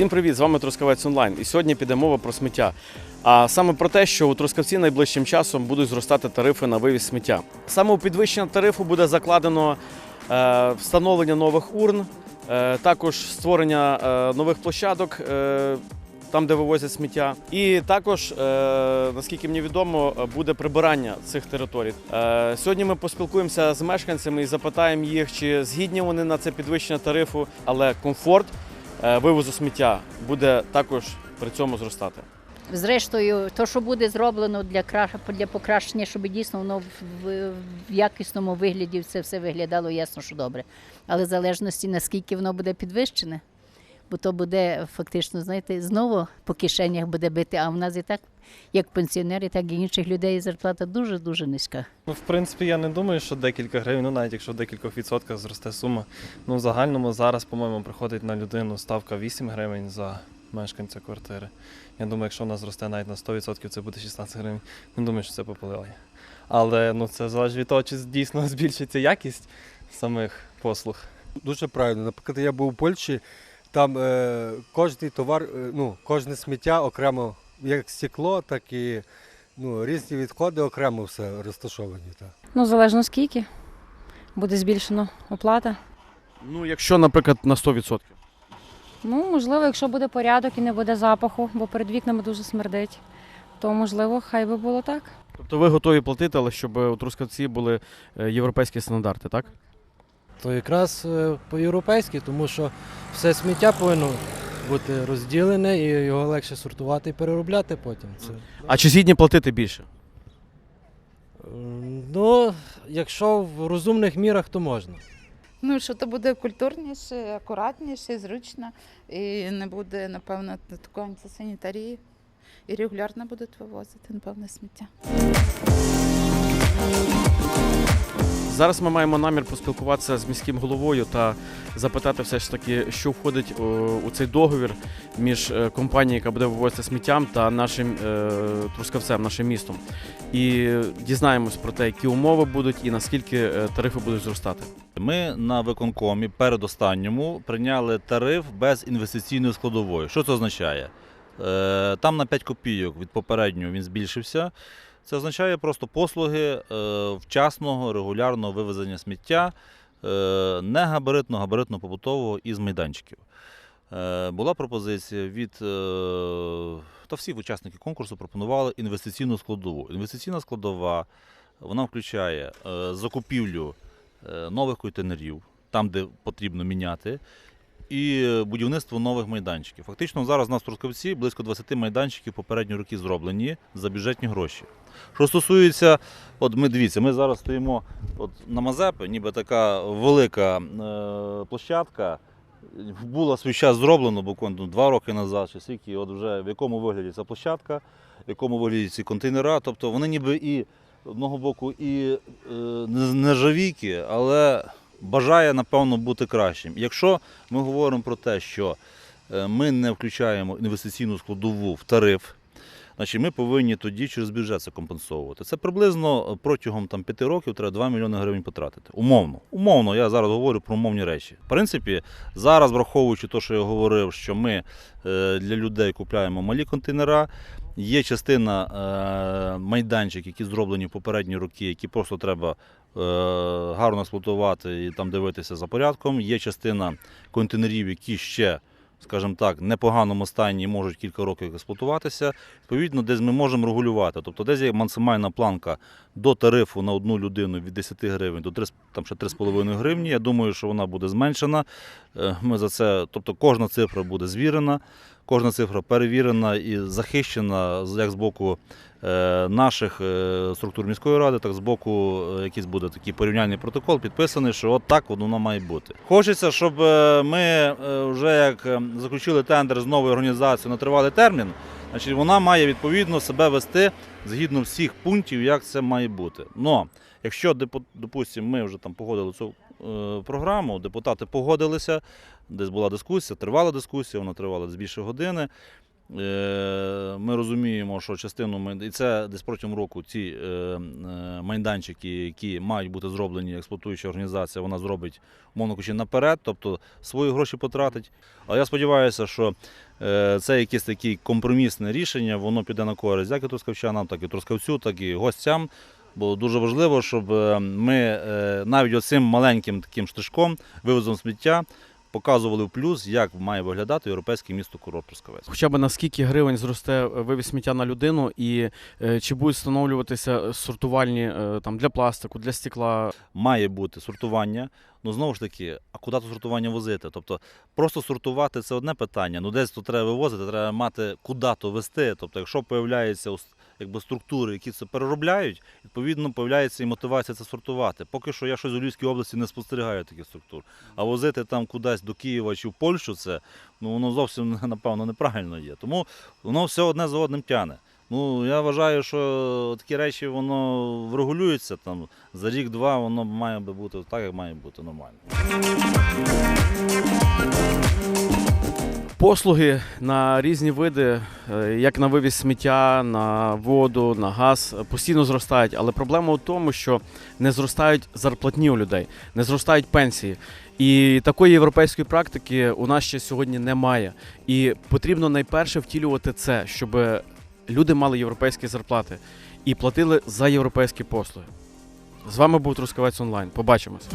Всім привіт! З вами Трускавець Онлайн. І сьогодні піде мова про сміття. А саме про те, що у Трускавці найближчим часом будуть зростати тарифи на вивіз сміття. Саме у підвищення тарифу буде закладено е, встановлення нових урн, е, також створення е, нових площадок. Там, де вивозять сміття, і також, наскільки мені відомо, буде прибирання цих територій. Сьогодні ми поспілкуємося з мешканцями і запитаємо їх, чи згідні вони на це підвищення тарифу, але комфорт вивозу сміття буде також при цьому зростати. Зрештою, то, що буде зроблено для для покращення, щоб дійсно воно в, в якісному вигляді це все виглядало ясно, що добре. Але в залежності наскільки воно буде підвищене, бо то буде фактично, знаєте, знову по кишенях буде бити. А в нас і так, як пенсіонери, так і інших людей зарплата дуже дуже низька. Ну, в принципі, я не думаю, що декілька гривень, ну навіть якщо в декількох відсотках зросте сума. Ну, в загальному зараз, по-моєму, приходить на людину ставка 8 гривень за мешканця квартири. Я думаю, якщо вона зросте навіть на 100%, це буде 16 гривень. Не думаю, що це попливає. Але ну, це залежить від того, чи дійсно збільшиться якість самих послуг. Дуже правильно. Наприклад, я був у Польщі, там е, кожний товар, е, ну, кожне сміття окремо, як стекло, так і ну, різні відходи окремо все розташовані. Так. Ну, залежно скільки. Буде збільшено оплата. Ну, якщо, наприклад, на 100%. Ну, можливо, якщо буде порядок і не буде запаху, бо перед вікнами дуже смердить, то можливо, хай би було так. Тобто ви готові платити, але щоб у Трускавці були е, європейські стандарти, так? То якраз е, по-європейськи, тому що все сміття повинно бути розділене і його легше сортувати і переробляти потім. Це, А чи згідні платити більше? ну, якщо в розумних мірах, то можна. Ну, що то буде культурніше, акуратніше, зручно, і не буде, напевно, такої антисанітарії. І регулярно будуть вивозити, напевно, сміття. Зараз ми маємо намір поспілкуватися з міським головою та запитати все ж таки, що входить у цей договір між е, компанією, яка буде вивозити сміттям, та нашим е, трускавцем, нашим містом. І дізнаємось про те, які умови будуть і наскільки е, тарифи будуть зростати. Ми на виконкомі передостанньому прийняли тариф без інвестиційної складової. Що це означає? Е, Там на 5 копійок від попереднього він збільшився. Це означає просто послуги е, вчасного регулярного вивезення сміття е, не габаритного, габаритно-побутового із майданчиків. Е, Була пропозиція від та всі учасники конкурсу пропонували інвестиційну складову. Інвестиційна складова вона включає закупівлю нових контейнерів, там, де потрібно міняти, і будівництво нових майданчиків. Фактично зараз у нас в близько 20 майданчиків попередні роки зроблені за бюджетні гроші. Що стосується, от ми дивіться, ми зараз стоїмо от на Мазепи, ніби така велика е, площадка. Була свій час зроблено буквально два роки назад, чи скільки, от вже в якому вигляді ця площадка, в якому вигляді ці контейнера. Тобто вони ніби і одного боку і е, не- нержавійки, але бажає, напевно, бути кращим. Якщо ми говоримо про те, що е, ми не включаємо інвестиційну складову в тариф, значить ми повинні тоді через бюджет це компенсовувати. Це приблизно протягом там, 5 років треба 2 мільйони гривень потратити. Умовно. Умовно, я зараз говорю про умовні речі. В принципі, зараз, враховуючи те, що я говорив, що ми е, для людей купляємо малі контейнера, Є частина е, майданчик, які зроблені в попередні роки, які просто треба е, гарно експлуатувати і там дивитися за порядком. Є частина контейнерів, які ще, скажімо так, непоганому стані можуть кілька років експлуатуватися. Відповідно, десь ми можемо регулювати. Тобто, десь є максимальна планка до тарифу на одну людину від 10 гривень до 3, там ще 3,5 гривні. Я думаю, що вона буде зменшена. Е, Ми за це, тобто кожна цифра буде звірена. Кожна цифра перевірена і захищена як з боку е, наших е, структур міської ради, так з боку е, якийсь буде такий порівняльний протокол, підписаний, що от так воно має бути. Хочеться, щоб ми вже як заключили тендер з новою організацією на тривалий термін, значить вона має відповідно себе вести згідно всіх пунктів, як це має бути. Но якщо допустимо, ми вже там погодили цю програму, депутати погодилися, десь була дискусія, тривала дискусія, вона тривала десь більше години. Е, Ми розуміємо, що частину і це десь протягом року ці е, е, майданчики, які мають бути зроблені, експлуатуюча організація, вона зробить кажучи, наперед, тобто свої гроші потратить. Але я сподіваюся, що е, це якесь таке компромісне рішення, воно піде на користь як і трускавчанам, так і трускавцю, так і гостям. Бо дуже важливо, щоб е, ми е, навіть оцим маленьким таким штришком, вивозом сміття, показували в плюс, як має виглядати європейське місто курорт Трускавець. Хоча б на скільки гривень зросте е, вивіз сміття на людину, і чи будуть встановлюватися сортувальні там для пластику, для стекла. Має бути сортування. Ну знову ж таки, а куди то сортування возити? Тобто просто сортувати це одне питання. Ну десь то треба вивозити, треба мати куди то вести. Тобто, якщо появляються ос- якби структури, які це переробляють, відповідно появляється і мотивація це сортувати. Поки що я щось у Львівській області не спостерігаю таких структур. А возити там кудись до Києва чи в Польщу, це ну воно зовсім напевно неправильно є. Тому воно все одне за одним тяне. Ну, я вважаю, що такі речі воно врегулюється там за рік-два, воно має би бути так, як має бути нормально. Послуги на різні види, е, як на вивіз сміття, на воду, на газ, е, постійно зростають. Але проблема у тому, що не зростають зарплатні у людей, не зростають пенсії. І такої європейської практики у нас ще сьогодні немає. І потрібно найперше втілювати це, щоб люди мали європейські зарплати і платили за європейські послуги. З вами був Трускавець Онлайн. Побачимось.